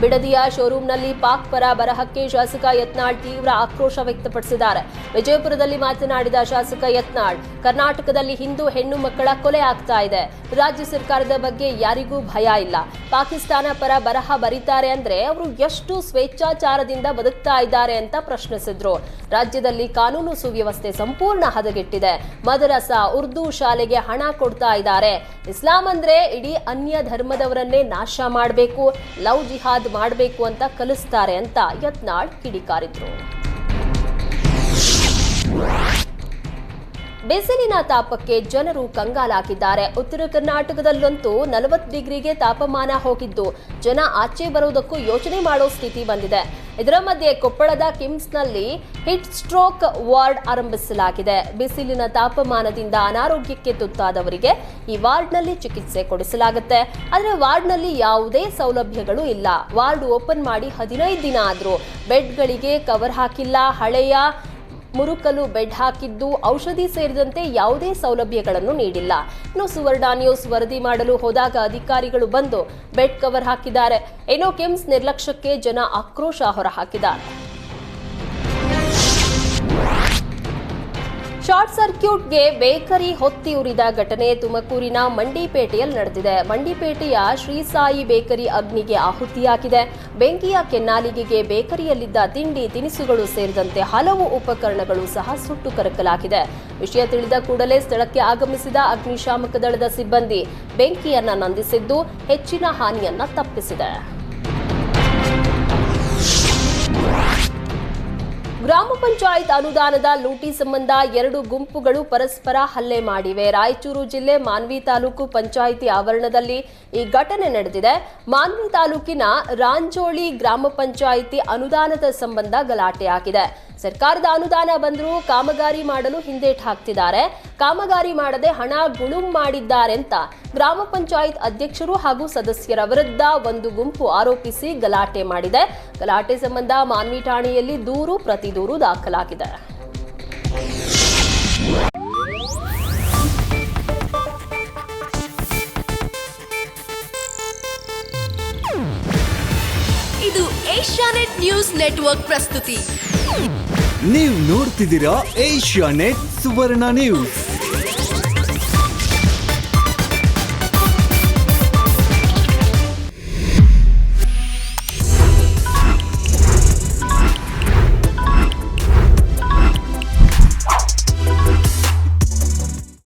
ಬಿಡದಿಯ ಶೋರೂಂನಲ್ಲಿ ಪಾಕ್ ಪರ ಬರಹಕ್ಕೆ ಶಾಸಕ ಯತ್ನಾಳ್ ತೀವ್ರ ಆಕ್ರೋಶ ವ್ಯಕ್ತಪಡಿಸಿದ್ದಾರೆ. ವಿಜಯಪುರದಲ್ಲಿ ಮಾತನಾಡಿದ ಶಾಸಕ ಯತ್ನಾಳ್, ಕರ್ನಾಟಕದಲ್ಲಿ ಹಿಂದೂ ಹೆಣ್ಣು ಮಕ್ಕಳ ಕೊಲೆ ಆಗ್ತಾ ಇದೆ. ರಾಜ್ಯ ಸರ್ಕಾರದ ಬಗ್ಗೆ ಯಾರಿಗೂ ಭಯ ಇಲ್ಲ. ಪಾಕಿಸ್ತಾನ ಪರ ಬರಹ ಬರೀತಾರೆ ಅಂದ್ರೆ ಅವರು ಎಷ್ಟು ಸ್ವೇಚ್ಛಾಚಾರದಿಂದ ಬದುಕ್ತಾ ಇದ್ದಾರೆ ಅಂತ ಪ್ರಶ್ನಿಸಿದ್ರು. ರಾಜ್ಯದಲ್ಲಿ ಕಾನೂನು ಸುವ್ಯವಸ್ಥೆ ಸಂಪೂರ್ಣ ಹದಗೆಟ್ಟಿದೆ. ಮದರಸ, ಉರ್ದು ಶಾಲೆಗೆ ಹಣ ಕೊಡ್ತಾ ಇದ್ದಾರೆ. ಇಸ್ಲಾಂ ಅಂದ್ರೆ ಇಡೀ ಅನ್ಯ ಧರ್ಮದವರನ್ನೇ ನಾಶ ಮಾಡಬೇಕು. ಲವ್ ಜಿಹಾದ್ ಮಾಡಬೇಕು ಅಂತ ಕಲಿಸ್ತಾರೆ ಅಂತ ಯತ್ನಾಳ್ ಕಿಡಿಕಾರಿದ್ರು. ಬಿಸಿಲಿನ ತಾಪಕ್ಕೆ ಜನರು ಕಂಗಾಲಾಗಿದ್ದಾರೆ. ಉತ್ತರ ಕರ್ನಾಟಕದಲ್ಲಂತೂ ನಲವತ್ತು ಡಿಗ್ರಿಗೆ ತಾಪಮಾನ ಹೋಗಿದ್ದು. ಜನ ಆಚೆ ಬರುವುದಕ್ಕೂ ಯೋಚನೆ ಮಾಡೋ ಸ್ಥಿತಿ ಬಂದಿದೆ. ಇದರ ಮಧ್ಯೆ ಕೊಪ್ಪಳದ ಕಿಮ್ಸ್ನಲ್ಲಿ ಹಿಟ್ ಸ್ಟ್ರೋಕ್ ವಾರ್ಡ್ ಆರಂಭಿಸಲಾಗಿದೆ. ಬಿಸಿಲಿನ ತಾಪಮಾನದಿಂದ ಅನಾರೋಗ್ಯಕ್ಕೆ ತುತ್ತಾದವರಿಗೆ ಈ ವಾರ್ಡ್ನಲ್ಲಿ ಚಿಕಿತ್ಸೆ ಕೊಡಿಸಲಾಗುತ್ತೆ. ಆದರೆ ವಾರ್ಡ್ನಲ್ಲಿ ಯಾವುದೇ ಸೌಲಭ್ಯಗಳು ಇಲ್ಲ. ವಾರ್ಡ್ ಓಪನ್ ಮಾಡಿ ಹದಿನೈದು ದಿನ ಆದರೂ ಬೆಡ್ಗಳಿಗೆ ಕವರ್ ಹಾಕಿಲ್ಲ. ಹಳೆಯ ಮುರುಕಲು ಬೆಡ್ ಹಾಕಿದ್ದು ಔಷಧಿ ಸೇರಿದಂತೆ ಯಾವುದೇ ಸೌಲಭ್ಯಗಳನ್ನು ನೀಡಿಲ್ಲ. ಇನ್ನು ಸುವರ್ಣ ನ್ಯೂಸ್ ವರದಿ ಮಾಡಲು ಹೋದಾಗ ಅಧಿಕಾರಿಗಳು ಬಂದು ಬೆಡ್ ಕವರ್ ಹಾಕಿದ್ದಾರೆ. ಏನೋ ಕಿಮ್ಸ್ ನಿರ್ಲಕ್ಷ್ಯಕ್ಕೆ ಜನ ಆಕ್ರೋಶ ಹೊರಹಾಕಿದ್ದಾರೆ. ಶಾರ್ಟ್ ಸರ್ಕ್ಯೂಟ್ಗೆ ಬೇಕರಿ ಹೊತ್ತಿ ಉರಿದ ಘಟನೆ ತುಮಕೂರಿನ ಮಂಡಿಪೇಟೆಯಲ್ಲಿ ನಡೆದಿದೆ. ಮಂಡಿಪೇಟೆಯ ಶ್ರೀ ಸಾಯಿ ಬೇಕರಿ ಅಗ್ನಿಗೆ ಆಹುತಿಯಾಗಿದೆ ಬೆಂಕಿಯ ಕೆನ್ನಾಲಿಗೆಗೆ ಬೇಕರಿಯಲ್ಲಿದ್ದ ತಿಂಡಿ, ತಿನಿಸುಗಳು ಸೇರಿದಂತೆ ಹಲವು ಉಪಕರಣಗಳು ಸಹ ಸುಟ್ಟು ಕರಕಲಾಗಿದೆ. ವಿಷಯ ತಿಳಿದ ಕೂಡಲೇ ಸ್ಥಳಕ್ಕೆ ಆಗಮಿಸಿದ ಅಗ್ನಿಶಾಮಕ ದಳದ ಸಿಬ್ಬಂದಿ ಬೆಂಕಿಯನ್ನ ನಂದಿಸಿದ್ದು ಹೆಚ್ಚಿನ ಹಾನಿಯನ್ನ ತಪ್ಪಿಸಿದೆ. ಗ್ರಾಮ ಪಂಚಾಯತ್ ಅನುದಾನದ ಲೂಟಿ ಸಂಬಂಧ ಎರಡು ಗುಂಪುಗಳು ಪರಸ್ಪರ ಹಲ್ಲೆ ಮಾಡಿವೆ. ರಾಯಚೂರು ಜಿಲ್ಲೆ ಮಾನ್ವಿ ತಾಲೂಕು ಪಂಚಾಯಿತಿ ಆವರಣದಲ್ಲಿ ಈ ಘಟನೆ ನಡೆದಿದೆ. ಮಾನ್ವಿ ತಾಲೂಕಿನ ರಾಂಚೋಳಿ ಗ್ರಾಮ ಪಂಚಾಯಿತಿ ಅನುದಾನದ ಸಂಬಂಧ ಗಲಾಟೆಯಾಗಿದೆ. ಸರ್ಕಾರದ ಅನುದಾನ ಬಂದರೂ ಕಾಮಗಾರಿ ಮಾಡಲು ಹಿಂದೇಟು ಹಾಕ್ತಿದ್ದಾರೆ. ಕಾಮಗಾರಿ ಮಾಡದೆ ಹಣ ಗುಳುಂ ಮಾಡಿದ್ದಾರೆಂತ ಗ್ರಾಮ ಪಂಚಾಯತ್ ಅಧ್ಯಕ್ಷರು ಹಾಗೂ ಸದಸ್ಯರ ವಿರುದ್ಧ ಒಂದು ಗುಂಪು ಆರೋಪಿಸಿ ಗಲಾಟೆ ಮಾಡಿದೆ. ಗಲಾಟೆ ಸಂಬಂಧ ಮಾನ್ವಿ ಠಾಣೆಯಲ್ಲಿ ದೂರು ಪ್ರತಿ ದೂರು ದಾಖಲಾಗಿದೆ. ಇದು ಏಷ್ಯಾನೆಟ್ ನ್ಯೂಸ್ ನೆಟ್ವರ್ಕ್ ಪ್ರಸ್ತುತಿ. ನೀವು ನೋಡ್ತಿದ್ದೀರಾ ಏಷ್ಯಾ ನೆಟ್ ಸುವರ್ಣ ನ್ಯೂಸ್.